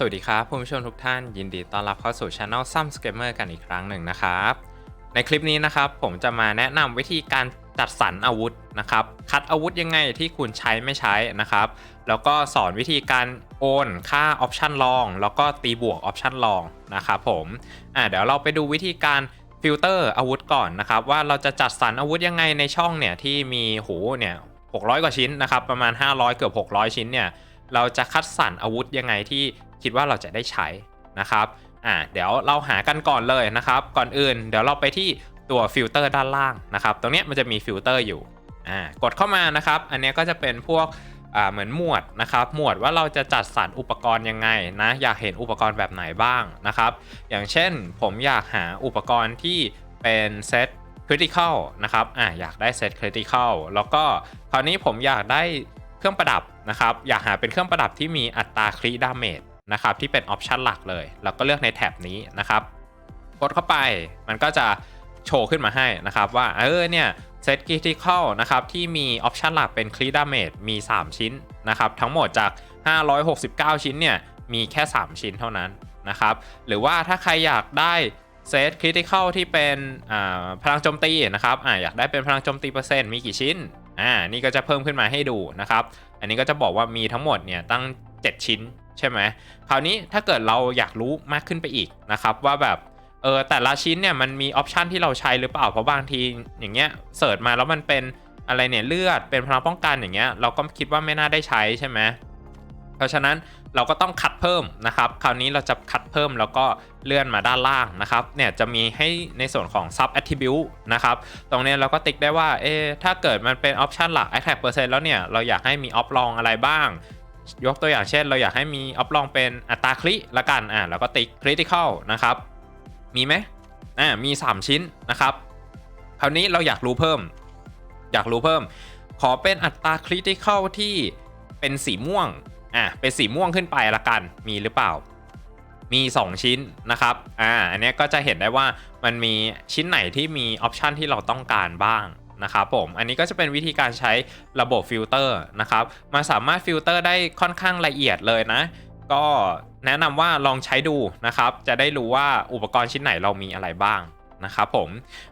สวัสดีครับผู้ชมทุกท่านยินดีต้อนรับเข้าสู่ช anel ซัมสเกมเมอร์กันอีกครั้งหนึ่งนะครับ ในคลิปนี้นะครับผมจะมาแนะนำวิธีการจัดสรรอาวุธนะครับ คัดอาวุธยังไงที่คุณใช้ไม่ใช้นะครับ แล้วก็สอนวิธีการโอนค่าออปชันลอง แล้วก็ตีบวกออปชันลองนะครับผมอ่าเดี๋ยวเราไปดูวิธีการฟิลเตอร์อาวุธก่อนนะครับ ว่าเราจะจัดสรรอาวุธยังไงในช่องเนี่ยที่มีหูเนี่ย600 กว่าชิ้นนะครับ ประมาณ 500 เกือบ 600 ชิ้นเนี่ย เราจะคัดสรรอาวุธยังไงที่คิดว่าเราจะได้ใช้นะครับอ่าเดี๋ยวเราหากันก่อนเลยนะครับ ก่อนอื่น เดี๋ยวเราไปที่ตัวฟิลเตอร์ด้านล่างนะครับ ตรงนี้มันจะมีฟิลเตอร์อยู่อ่ากดเข้ามานะครับ อันนี้ก็จะเป็นพวกอ่าเหมือนหมวดนะครับ หมวดว่าเราจะจัดสรรอุปกรณ์ยังไงนะ อยากเห็นอุปกรณ์แบบไหนบ้างนะครับ อย่างเช่นผมอยากหาอุปกรณ์ที่เป็นเซต critical นะครับ อ่าอยากได้เซต critical แล้วก็คราวนี้ผมอยากได้ เครื่องประดับนะครับ อยากหาเป็นเครื่องประดับที่มีอัตราคริดาเมจนะครับที่เป็นออปชันหลักเลยเราก็เลือกในแท็บนี้นะครับ กดเข้าไปมันก็จะโชว์ขึ้นมาให้นะครับว่าเออเนี่ยเซตคริติคอลนะครับที่มีออปชันหลักเป็นคริดาเมจมี 3 ชิ้นนะครับทั้งหมดจาก 569 ชิ้นเนี่ยมีแค่ 3 ชิ้นเท่านั้นนะครับหรือว่าถ้าใครอยากได้เซตคริติคอลที่เป็นพลังโจมตีนะครับอ่าอยากได้เป็นพลังโจมตีเปอร์เซ็นต์มีกี่ชิ้น อ่านี่ก็จะเพิ่มขึ้นมาให้ดูนะครับ อันนี้ก็จะบอกว่ามีทั้งหมดเนี่ยตั้ง 7 ชิ้นใช่ไหมคราวนี้ถ้าเกิดเราอยากรู้มากขึ้นไปอีกนะครับว่าแบบเออแต่ละชิ้นเนี่ยมันมีออปชันที่เราใช้หรือเปล่าเพราะบางทีอย่างเงี้ยเสิร์ชมาแล้วมันเป็นอะไรเนี่ยเลือดเป็นพลังป้องกันอย่างเงี้ยเราก็คิดว่าไม่น่าได้ใช้ใช่ไหมเพราะฉะนั้น เราก็ต้องคัดเพิ่มนะครับ คราวนี้เราจะคัดเพิ่มแล้วก็เลื่อนมาด้านล่างนะครับ เนี่ยจะมีให้ในส่วนของ sub attribute นะครับ ตรงนี้เราก็ติ๊กได้ว่า เอ๊ถ้าเกิดมันเป็นออปชันหลัก attack percent แล้วเนี่ย เราอยากให้มีออฟลองอะไรบ้าง ยกตัวอย่างเช่น เราอยากให้มีออฟลองเป็นอัตราคลิละกัน อ่าแล้วก็ติ๊ก critical นะครับ มีไหมอ่ามี 3 ชิ้นนะครับ คราวนี้เราอยากรู้เพิ่ม อยากรู้เพิ่ม ขอเป็นอัตรา critical ที่เป็นสีม่วง อะเป็นสีม่วงขึ้นไปละกันมีหรือเปล่า มี 2 ชิ้นนะครับอ่าอันนี้ก็จะเห็นได้ว่ามันมีชิ้นไหนที่มีออปชันที่เราต้องการบ้างนะครับผมอันนี้ก็จะเป็นวิธีการใช้ระบบฟิลเตอร์นะครับมันสามารถฟิลเตอร์ได้ค่อนข้างละเอียดเลยนะ ก็แนะนำว่าลองใช้ดูนะครับ จะได้รู้ว่าอุปกรณ์ชิ้นไหนเรามีอะไรบ้างนะครับผม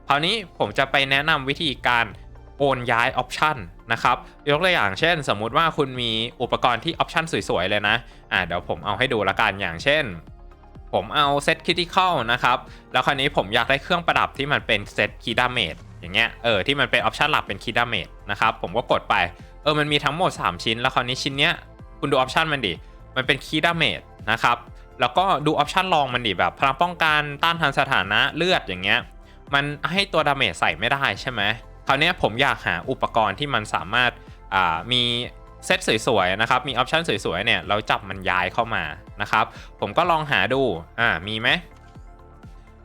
คราวนี้ผมจะไปแนะนำวิธีการ โอนย้ายออปชันนะครับยกตัวอย่างเช่น สมมุติว่าคุณมีอุปกรณ์ที่ออปชันสวย ๆ เลยนะอ่าเดี๋ยวผมเอาให้ดูละกันอย่างเช่น ผมเอาเซตคิติคอลนะครับแล้วคราวนี้ผมอยากได้เครื่องประดับที่มันเป็นเซตคีดาเมจอย่างเงี้ยเออที่มันเป็นออปชันหลักเป็นคีดาเมจนะครับผมก็กดไปเออมันมีทั้งหมด 3 ชิ้น แล้วคราวนี้ชิ้นเนี้ยคุณดูออปชันมันดิมันเป็นคีดาเมจนะครับแล้วก็ดูออปชันลองมันดิแบบพลังป้องกันต้านทานสถานะเลือดอย่างเงี้ยมันให้ตัวดาเมจใส่ไม่ได้ใช่ไหม คราวนี้ผมอยากหาอุปกรณ์ที่มันสามารถมีเซตสวยๆนะครับ มีออปชันสวยๆเนี่ยเราจับมันย้ายเข้ามานะครับ ผมก็ลองหาดูอ่ามีไหม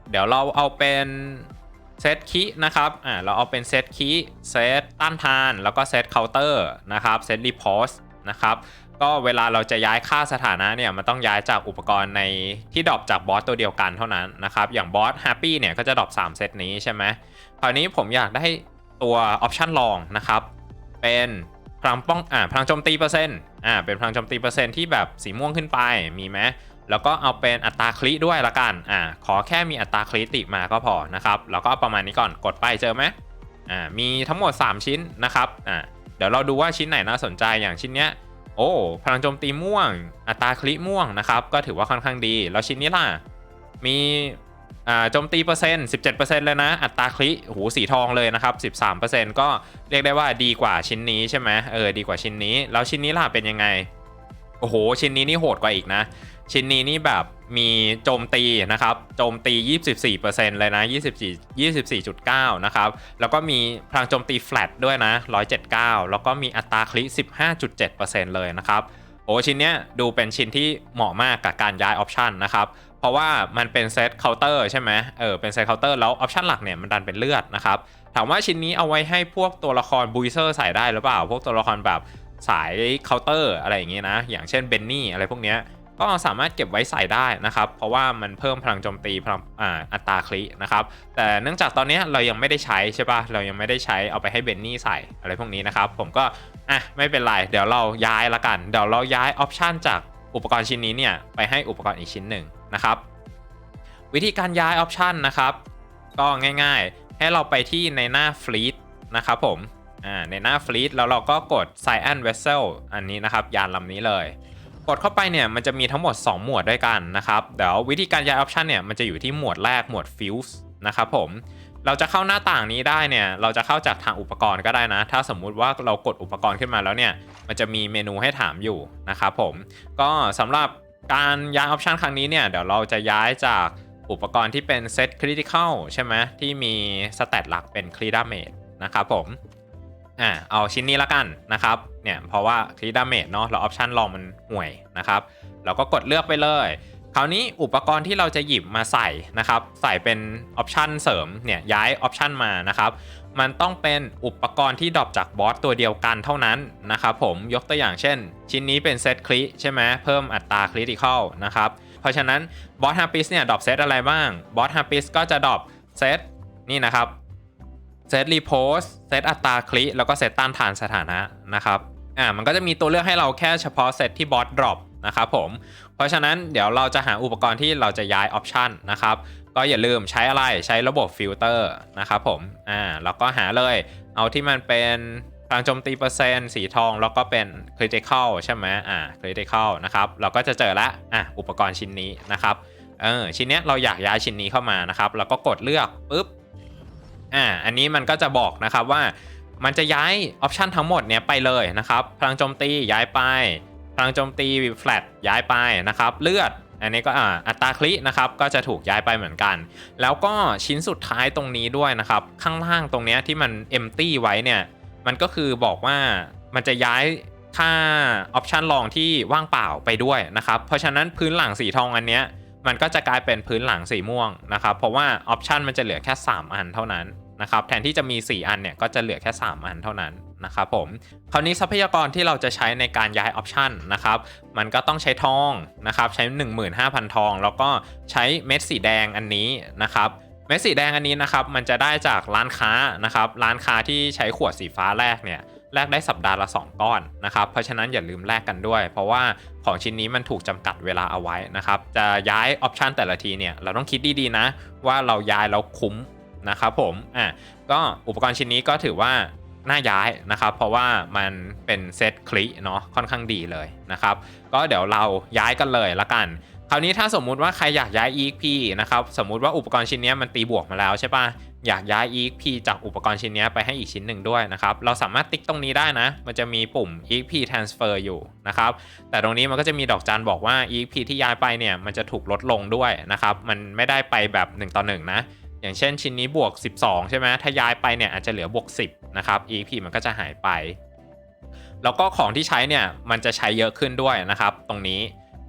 เดี๋ยวเราเอาเป็นเซตคีนะครับอ่าเราเอาเป็นเซตคีเซตต้านทาน แล้วก็เซตเคาน์เตอร์นะครับเซตรีพอสนะครับก็เวลาเราจะย้ายค่าสถานะเนี่ยมันต้องย้ายจากอุปกรณ์ในที่ดรอปจากบอสตัวเดียวกันเท่านั้นนะครับ อย่างบอสแฮปปี้เนี่ยก็จะดรอป3เซตนี้ใช่ไหมคราวนี้ผมอยากได้ ตัวออปชันลองนะครับ เป็นพลังป้องอ่าพลังโจมตีเปอร์เซ็นต์อ่าเป็นพลังโจมตีเปอร์เซ็นต์ที่แบบสีม่วงขึ้นไปมีไหมแล้วก็เอาเป็นอัตราคลิด้วยละกันอ่าขอแค่มีอัตราคลิติมาก็พอนะครับแล้วก็ประมาณนี้ก่อนกดไปเจอไหมอ่ามีทั้งหมด 3 ชิ้นนะครับอ่าเดี๋ยวเราดูว่าชิ้นไหนน่าสนใจอย่างชิ้นเนี้ยโอ้พลังโจมตีม่วง อัตราคลิม่วงนะครับก็ถือว่าค่อนข้างดี แล้วชิ้นนี้ล่ะมี โจมตีเปอร์เซ็นต์17%เลยนะ อัตราคลิโหสีทองเลยนะครับ 13%ก็เรียกได้ว่าดีกว่าชิ้นนี้ใช่ไหมเออดีกว่าชิ้นนี้ แล้วชิ้นนี้ล่ะเป็นยังไง โอ้โห ชิ้นนี้นี่โหดกว่าอีกนะ ชิ้นนี้นี่แบบมีโจมตีนะครับ โจมตี 24%เลยนะ 24 24.9 นะครับ แล้วก็มีพลังโจมตีแฟลตด้วยนะ 179 แล้วก็มีอัตราคลิ15.7%เลยนะครับโอ้ชิ้นเนี้ยดูเป็นชิ้นที่เหมาะมากกับการย้ายออปชันนะครับ เพราะว่ามันเป็นเซตเคาน์เตอร์ใช่ไหมเออเป็นเซตเคาน์เตอร์แล้วออปชันหลักเนี่ยมันดันเป็นเลือดนะครับถามว่าชิ้นนี้เอาไว้ให้พวกตัวละครบูเซอร์ใส่ได้หรือเปล่า พวกตัวละครแบบสายเคาน์เตอร์อะไรอย่างเงี้ยนะ อย่างเช่นเบนนี่อะไรพวกเนี้ยก็สามารถเก็บไว้ใส่ได้นะครับ เพราะว่ามันเพิ่มพลังโจมตีพลังอ่าอัตราคลินะครับ แต่เนื่องจากตอนนี้เรายังไม่ได้ใช้ใช่ปะเรายังไม่ได้ใช้เอาไปให้เบนนี่ใส่อะไรพวกนี้นะครับ ผมก็อะไม่เป็นไร เดี๋ยวเราย้ายละกัน เดี๋ยวเราย้ายออปชันจากอุปกรณ์ชิ้นนี้เนี่ยไปให้อุปกรณ์อีกชิ้นหนึ่ง นะครับ วิธีการย้ายออปชันนะครับ ก็ง่ายๆ ให้เราไปที่ในหน้า Fleet นะครับผมในหน้า Fleet แล้วเราก็กด Cyan Vessel อันนี้นะครับ ยานลำนี้เลย กดเข้าไปเนี่ยมันจะมีทั้งหมด 2 หมวดด้วยกันนะครับเดี๋ยววิธีการย้ายออปชันเนี่ยมันจะอยู่ที่หมวดแรกหมวด Fuse นะครับผมเราจะเข้าหน้าต่างนี้ได้เนี่ย เราจะเข้าจากทางอุปกรณ์ก็ได้นะ ถ้าสมมุติว่าเรากดอุปกรณ์ขึ้นมาแล้วเนี่ย มันจะมีเมนูให้ถามอยู่นะครับผม ก็สำหรับ การย้ายออปชันครั้งนี้เนี่ย เดี๋ยวเราจะย้ายจากอุปกรณ์ที่เป็นเซตคริติคอลใช่ไหมที่มีสเตตหลักเป็นครีดาเมจนะครับผมอ่าเอาชิ้นนี้ละกันนะครับเนี่ยเพราะว่าคลิดาเมจเนาะแล้วออปชันลองมันห่วยนะครับ เราก็กดเลือกไปเลย คราวนี้อุปกรณ์ที่เราจะหยิบมาใส่นะครับ ใส่เป็นออปชันเสริมเนี่ยย้ายออปชันมานะครับ มันต้องเป็นอุปกรณ์ที่ดรอปจากบอสตัวเดียวกันเท่านั้นนะครับผมยกตัวอย่างเช่น ชิ้นนี้เป็นเซตคลิใช่ไหมเพิ่มอัตราคริติคอลนะครับเพราะฉะนั้นบอสฮาปิสเนี่ยดรอปเซตอะไรบ้างบอสฮาปิสก็จะดรอปเซตนี่นะครับเซตรีโพสเซตอัตราคลิแล้วก็เซตต้านทานสถานะนะครับอ่ามันก็จะมีตัวเลือกให้เราแค่เฉพาะเซตที่บอสดรอปนะครับผมเพราะฉะนั้นเดี๋ยวเราจะหาอุปกรณ์ที่เราจะย้ายออปชันนะครับ ก็อย่าลืมใช้อะไรใช้ระบบฟิลเตอร์นะครับผมอ่าแล้วก็หาเลย เอาที่มันเป็นพลังโจมตีเปอร์เซ็นต์สีทอง แล้วก็เป็นคริติคอลใช่ไหมอ่าคริติคอลนะครับเราก็จะเจอละอะอุปกรณ์ชิ้นนี้นะครับเออชิ้นเนี้ยเราอยากย้ายชิ้นนี้เข้ามานะครับแล้วก็กดเลือกปุ๊บอ่าอันนี้มันก็จะบอกนะครับว่ามันจะย้ายออปชันทั้งหมดเนี้ยไปเลยนะครับพลังโจมตีย้ายไปพลังโจมตีแฟลตย้ายไปนะครับ เลือด อันนี้ก็อ่าอัตราคลินะครับก็จะถูกย้ายไปเหมือนกัน แล้วก็ชิ้นสุดท้ายตรงนี้ด้วยนะครับ ข้างล่างตรงนี้ที่มัน empty ไว้เนี่ย มันก็คือบอกว่ามันจะย้ายค่าออปชันรองที่ว่างเปล่าไปด้วยนะครับ เพราะฉะนั้นพื้นหลังสีทองอันเนี้ยมันก็จะกลายเป็นพื้นหลังสีม่วงนะครับ เพราะว่าออปชันมันจะเหลือแค่ 3 อันเท่านั้นนะครับ แทนที่จะมี 4 อันเนี่ยก็จะเหลือแค่ 3 อันเท่านั้น นะครับผมคราวนี้ทรัพยากรที่เราจะใช้ในการย้ายออปชันนะครับมันก็ต้องใช้ทองนะครับใช้ 15,000 ทอง แล้วก็ใช้เม็ดสีแดงอันนี้นะครับเม็ดสีแดงอันนี้นะครับมันจะได้จากร้านค้านะครับร้านค้าที่ใช้ขวดสีฟ้าแรกเนี่ยแลกได้สัปดาห์ละ 2 ก้อนนะครับ เพราะฉะนั้นอย่าลืมแลกกันด้วย เพราะว่าของชิ้นนี้มันถูกจำกัดเวลาเอาไว้นะครับ จะย้ายออปชันแต่ละทีเนี่ยเราต้องคิดดีๆนะ ว่าเราย้ายแล้วคุ้มนะครับผม อะ ก็อุปกรณ์ชิ้นนี้ก็ถือว่า น่าย้ายนะครับ เพราะว่ามันเป็นเซตคลิเนาะค่อนข้างดีเลยนะครับ ก็เดี๋ยวเราย้ายกันเลยละกัน คราวนี้ถ้าสมมุติว่าใครอยากย้าย EXP นะครับสมมุติว่าอุปกรณ์ชิ้นนี้มันตีบวกมาแล้วใช่ปะอยากย้าย EXP จากอุปกรณ์ชิ้นนี้ไปให้อีกชิ้นหนึ่งด้วยนะครับ เราสามารถติ๊กตรงนี้ได้นะ มันจะมีปุ่ม EXP transfer อยู่นะครับ แต่ตรงนี้มันก็จะมีดอกจันบอกว่า EXP ที่ย้ายไปเนี่ยมันจะถูกลดลงด้วยนะครับ มันไม่ได้ไปแบบ1ต่อ1นะ อย่างเช่นชิ้นนี้บวก 12 ใช่ไหมถ้าย้ายไปเนี่ยอาจจะเหลือบวก 10 นะครับ EXP มันก็จะหายไป แล้วก็ของที่ใช้เนี่ยมันจะใช้เยอะขึ้นด้วยนะครับ ตรงนี้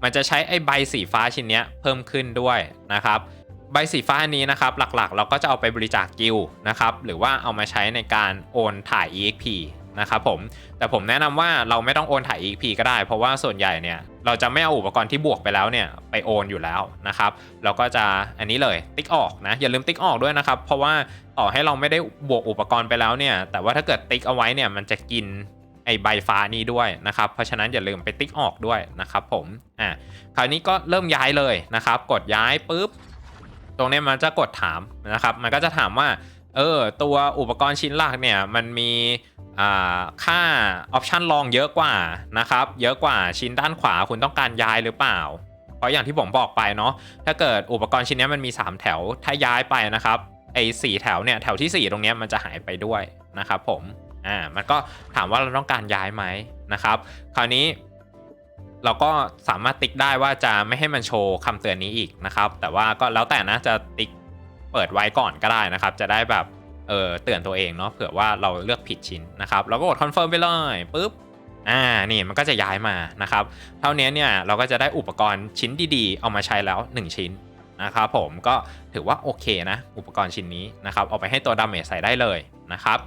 มันจะใช้ไอ้ใบสีฟ้าชิ้นเนี้ยเพิ่มขึ้นด้วยนะครับ ใบสีฟ้าอันนี้นะครับหลักๆ เราก็จะเอาไปบริจาคกิลนะครับหรือว่าเอามาใช้ในการโอนถ่าย EXP นะครับผมแต่ผมแนะนำว่าเราไม่ต้องโอนถ่าย EXP ก็ได้ เพราะว่าส่วนใหญ่เนี่ยเราจะไม่เอาอุปกรณ์ที่บวกไปแล้วเนี่ยไปโอนอยู่แล้วนะครับเราก็จะอันนี้เลยติ๊กออกนะอย่าลืมติ๊กออกด้วยนะครับเพราะว่าต่อให้เราไม่ได้บวกอุปกรณ์ไปแล้วเนี่ยแต่ว่าถ้าเกิดติ๊กเอาไว้เนี่ยมันจะกินไอใบฟ้านี้ด้วยนะครับ เพราะฉะนั้นอย่าลืมไปติ๊กออกด้วยนะครับผม อะ คราวนี้ก็เริ่มย้ายเลยนะครับ กดย้ายปุ๊บ ตรงนี้มันจะกดถามนะครับ มันก็จะถามว่า เออตัวอุปกรณ์ชิ้นหลักเนี่ยมันมีค่าออปชันรองเยอะกว่านะครับ เยอะกว่าชิ้นด้านขวาคุณต้องการย้ายหรือเปล่า เพราะอย่างที่ผมบอกไปเนาะถ้าเกิดอุปกรณ์ชิ้นนี้มันมี 3 แถวถ้าย้ายไปนะครับไอ้สแถวเนี่ยแถวที่ 4 ตรงนี้มันจะหายไปด้วยนะครับผมอ่ามันก็ถามว่าเราต้องการย้ายไหมนะครับ คราวนี้เราก็สามารถติ๊กได้ว่าจะไม่ให้มันโชว์คำเตือนนี้อีกนะครับ แต่ว่าก็แล้วแต่นะจะติ๊ก เปิดไว้ก่อนก็ได้นะครับ จะได้แบบเออเตือนตัวเองเนาะเผื่อว่าเราเลือกผิดชิ้นนะครับเราก็กดคอนเฟิร์มไปเลยปุ๊บอ่านี่มันก็จะย้ายมานะครับเท่านี้เนี่ยเราก็จะได้อุปกรณ์ชิ้นดีๆ เอามาใช้แล้ว 1 ชิ้นนะครับผมก็ถือว่าโอเคนะ อุปกรณ์ชิ้นนี้นะครับเอาไปให้ตัวดาเมจใส่ได้เลยนะครับ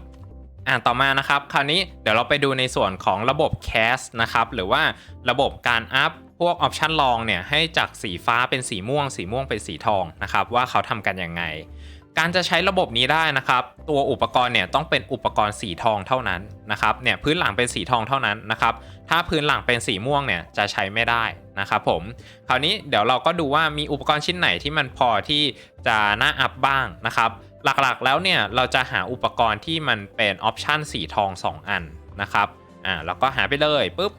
อ่าต่อมานะครับ คราวนี้เดี๋ยวเราไปดูในส่วนของระบบ cast นะครับหรือว่าระบบการอัพ พวกออปชันลองเนี่ยให้จากสีฟ้าเป็นสีม่วง สีม่วงเป็นสีทองนะครับว่าเขาทำกันยังไง การจะใช้ระบบนี้ได้นะครับ ตัวอุปกรณ์เนี่ยต้องเป็นอุปกรณ์สีทองเท่านั้นนะครับเนี่ยพื้นหลังเป็นสีทองเท่านั้นนะครับถ้าพื้นหลังเป็นสีม่วงเนี่ยจะใช้ไม่ได้นะครับผมคราวนี้เดี๋ยวเราก็ดูว่ามีอุปกรณ์ชิ้นไหนที่มันพอที่จะน่าอัพบ้างนะครับหลักๆแล้วเนี่ยเราจะหาอุปกรณ์ที่มันเป็นออปชันสีทอง 2 อันนะครับอ่าแล้วก็หาไปเลยปุ๊บ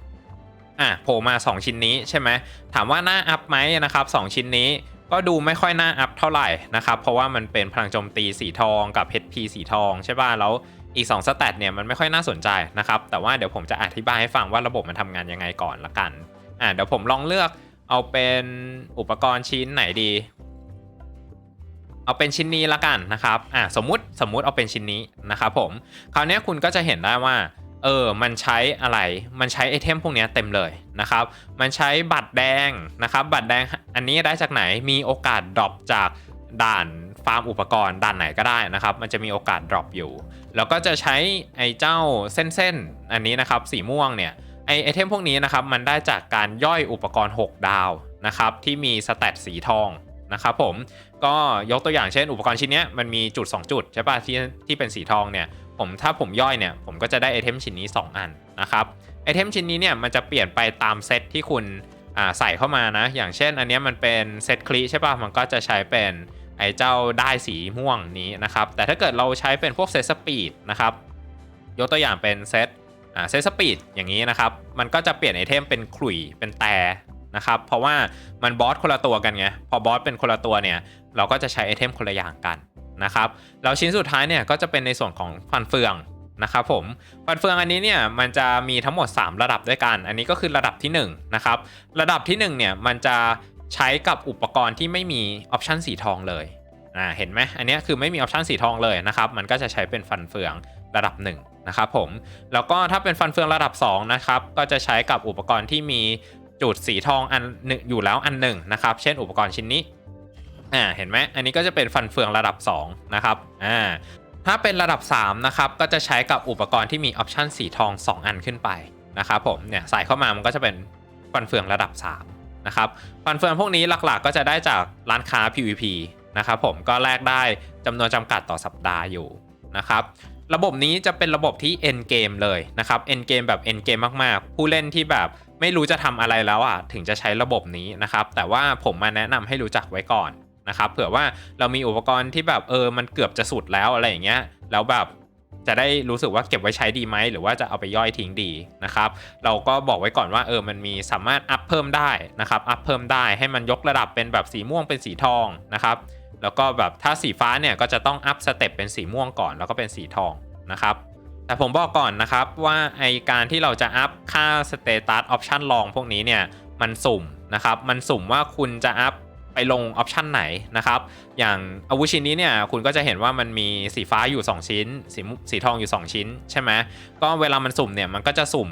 อะโผล่มา 2 ชิ้นนี้ใช่ไหมถามว่าน่าอัพไหมนะครับ2ชิ้นนี้ก็ดูไม่ค่อยน่าอัพเท่าไหร่นะครับเพราะว่ามันเป็นพลังโจมตีสีทองกับ HP สีทองใช่ป่ะแล้วอีก2สแตทเนี่ยมันไม่ค่อยน่าสนใจนะครับแต่ว่าเดี๋ยวผมจะอธิบายให้ฟังว่าระบบมันทำงานยังไงก่อนละกันอ่าเดี๋ยวผมลองเลือกเอาเป็นอุปกรณ์ชิ้นไหนดี เอาเป็นชิ้นนี้ละกันนะครับอ่าสมมุติสมมุติเอาเป็นชิ้นนี้นะครับผมคราวนี้คุณก็จะเห็นได้ว่า เออ มันใช้อะไร มันใช้ไอเทมพวกนี้เต็มเลยนะครับ มันใช้บัตรแดงนะครับ บัตรแดงอันนี้ได้จากไหน มีโอกาสดรอปจากด่านฟาร์มอุปกรณ์ด่านไหนก็ได้นะครับ มันจะมีโอกาสดรอปอยู่ แล้วก็จะใช้ไอ้เจ้าเส้นๆ อันนี้นะครับ สีม่วงเนี่ย ไอไอเทมพวกนี้นะครับ มันได้จากการย่อยอุปกรณ์ 6 ดาวนะครับ ที่มีสแตทสีทองนะครับผม ก็ยกตัวอย่างเช่น อุปกรณ์ชิ้นนี้มันมีจุด 2 จุดใช่ป่ะที่ที่เป็นสีทองเนี่ย ผมถ้าผมย่อยเนี่ยผมก็จะได้ไอเทมชิ้นนี้ 2 อันนะครับไอเทมชิ้นนี้เนี่ยมันจะเปลี่ยนไปตามเซตที่คุณใส่เข้ามานะ อย่างเช่นอันนี้มันเป็นเซตคลีใช่ป่ะมันก็จะใช้เป็นไอเจ้าได้สีม่วงนี้นะครับ แต่ถ้าเกิดเราใช้เป็นพวกเซตสปีดนะครับยกตัวอย่างเป็นเซตเซตสปีดอย่างนี้นะครับ มันก็จะเปลี่ยนไอเทมเป็นขลุ่ยเป็นแต่นะครับ เพราะว่ามันบอสคนละตัวกันไง พอบอสเป็นคนละตัวเนี่ย เราก็จะใช้ไอเทมคนละอย่างกัน นะครับแล้วชิ้นสุดท้ายเนี่ยก็จะเป็นในส่วนของฟันเฟืองนะครับผมฟันเฟืองอันนี้เนี่ยมันจะมีทั้งหมด 3 ระดับด้วยกัน อันนี้ก็คือระดับที่1นะครับระดับที่1เนี่ยมันจะใช้กับอุปกรณ์ที่ไม่มีออปชันสีทองเลยอ่าเห็นไหมอันนี้คือไม่มีออปชันสีทองเลยนะครับมันก็จะใช้เป็นฟันเฟืองระดับ1นะครับผมแล้วก็ถ้าเป็นฟันเฟืองระดับ2นะครับก็จะใช้กับอุปกรณ์ที่มีจุดสีทองอันหนึ่งอยู่แล้วอันหนึ่งนะครับเช่นอุปกรณ์ชิ้นนี้ อ่าเห็นไหมอันนี้ก็จะเป็นฟันเฟืองระดับ 2 นะครับอ่าถ้าเป็นระดับ 3 นะครับ ก็จะใช้กับอุปกรณ์ที่มีออปชันสีทอง 2 อันขึ้นไปนะครับผมเนี่ยใส่เข้ามามันก็จะเป็นฟันเฟืองระดับ 3 นะครับ ฟันเฟืองพวกนี้หลักๆ ก็จะได้จากร้านค้า PVP นะครับผมก็แลกได้จำนวนจำกัดต่อสัปดาห์อยู่นะครับระบบนี้จะเป็นระบบที่ end game เลยนะครับ end game แบบ end game มากๆ ผู้เล่นที่แบบไม่รู้จะทำอะไรแล้วอะถึงจะใช้ระบบนี้นะครับแต่ว่าผมมาแนะนำให้รู้จักไว้ก่อน นะครับเผื่อว่าเรามีอุปกรณ์ที่แบบเออมันเกือบจะสุดแล้วอะไรอย่างเงี้ยแล้วแบบจะได้รู้สึกว่าเก็บไว้ใช้ดีไหมหรือว่าจะเอาไปย่อยทิ้งดีนะครับ เราก็บอกไว้ก่อนว่าเออมันมีสามารถอัพเพิ่มได้นะครับอัพเพิ่มได้ให้มันยกระดับเป็นแบบสีม่วงเป็นสีทองนะครับแล้วก็แบบถ้าสีฟ้าเนี่ยก็จะต้องอัพสเต็ปเป็นสีม่วงก่อนแล้วก็เป็นสีทองนะครับแต่ผมบอกก่อนนะครับว่าไอการที่เราจะอัพค่าสเตตัสออปชันลองพวกนี้เนี่ยมันสุ่มนะครับมันสุ่มว่าคุณจะอัพ ไปลงออปชันไหนนะครับ อย่างอาวุธชิ้นนี้เนี่ยคุณก็จะเห็นว่ามันมีสีฟ้าอยู่ 2 ชิ้น สีสีทองอยู่ 2 ชิ้นใช่ไหมก็เวลามันสุ่มเนี่ยมันก็จะสุ่ม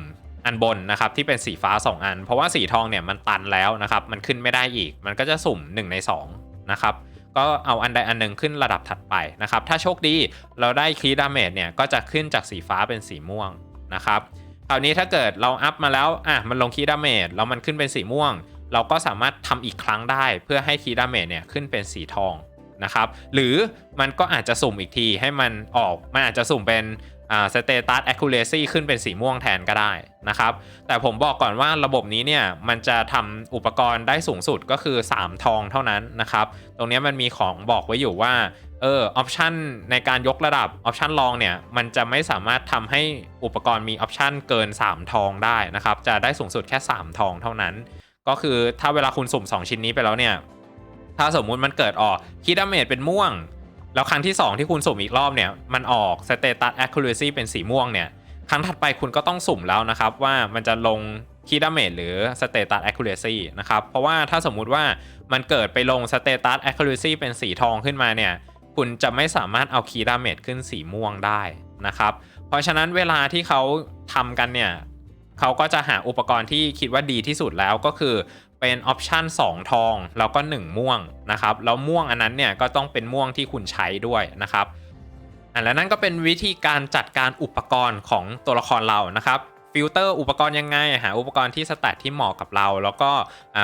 อันบนนะครับที่เป็นสีฟ้า 2 อัน เพราะว่าสีทองเนี่ยมันตันแล้วนะครับมันขึ้นไม่ได้อีก มันก็จะสุ่ม 1 ใน 2 นะครับก็เอาอันใดอันหนึ่งขึ้นระดับถัดไปนะครับ ถ้าโชคดีเราได้คีดาเมจเนี่ยก็จะขึ้นจากสีฟ้าเป็นสีม่วงนะครับคราวนี้ถ้าเกิดเราอัพมาแล้วอะมันลงคีดาเมจแล้วมันขึ้นเป็นสีม่วง เราก็สามารถทำอีกครั้งได้เพื่อให้คีดาเมจเนี่ยขึ้นเป็นสีทองนะครับ หรือมันก็อาจจะสุ่มอีกทีให้มันออก มันอาจจะสุ่มเป็นสเตตัสแอคคูเรซีขึ้นเป็นสีม่วงแทนก็ได้นะครับ แต่ผมบอกก่อนว่าระบบนี้เนี่ยมันจะทำอุปกรณ์ได้สูงสุดก็คือ 3 ทองเท่านั้นนะครับ ตรงนี้มันมีของบอกไว้อยู่ว่าเออออปชันในการยกระดับออปชันลองเนี่ยมันจะไม่สามารถทำให้อุปกรณ์มีออปชันเกิน 3 ทองได้นะครับ จะได้สูงสุดแค่ 3 ทองเท่านั้น ก็คือถ้าเวลาคุณสุ่ม 2 ชิ้นนี้ไปแล้วเนี่ย ถ้าสมมุติมันเกิดออกคีดาเมจเป็นม่วง แล้วครั้งที่ 2 ที่คุณสุ่มอีกรอบเนี่ย มันออกสเตตัสแอคคูเรซีเป็นสีม่วงเนี่ย ครั้งถัดไปคุณก็ต้องสุ่มแล้วนะครับ ว่ามันจะลงคีดาเมจหรือสเตตัสแอคคูเรซีนะครับ เพราะว่าถ้าสมมุติว่ามันเกิดไปลงสเตตัสแอคคูเรซีเป็นสีทองขึ้นมาเนี่ย คุณจะไม่สามารถเอาคีดาเมจขึ้นสีม่วงได้นะครับ เพราะฉะนั้นเวลาที่เขาทำกันเนี่ย เขาก็จะหาอุปกรณ์ที่คิดว่าดีที่สุดแล้วก็คือเป็นออปชัน2 ทอง แล้วก็ 1 ม่วงนะครับ แล้วม่วงอันนั้นเนี่ยก็ต้องเป็นม่วงที่คุณใช้ด้วยนะครับอันแล้วนั่นก็เป็นวิธีการจัดการอุปกรณ์ของตัวละครเรานะครับฟิลเตอร์อุปกรณ์ยังไงหาอุปกรณ์ที่สแตทที่เหมาะกับเรา แล้วก็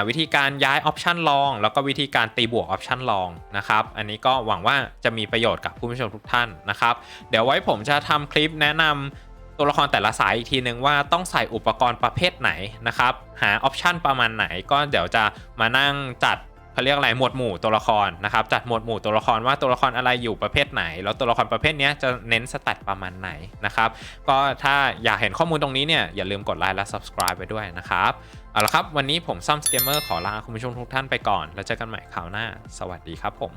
วิธีการย้ายออปชันลอง แล้วก็วิธีการตีบวกออปชันลองนะครับ อันนี้ก็หวังว่าจะมีประโยชน์กับผู้ชมทุกท่านนะครับ เดี๋ยวไว้ผมจะทำคลิปแนะนำ ตัวละครแต่ละสายอีกทีนึงว่าต้องใส่อุปกรณ์ประเภทไหนนะครับ หาออปชันประมาณไหนก็เดี๋ยวจะมานั่งจัดเขาเรียกอะไรหมวดหมู่ตัวละครนะครับ จัดหมวดหมู่ตัวละครว่าตัวละครอะไรอยู่ประเภทไหน แล้วตัวละครประเภทนี้จะเน้นสแตทประมาณไหนนะครับ ก็ถ้าอยากเห็นข้อมูลตรงนี้เนี่ยอย่าลืมกดไลค์และ subscribe ไปด้วยนะครับเอาละครับ วันนี้ผมซัมสเกมเมอร์ขอลาคุณผู้ชมทุกท่านไปก่อน แล้วเจอกันใหม่คราวหน้า สวัสดีครับผม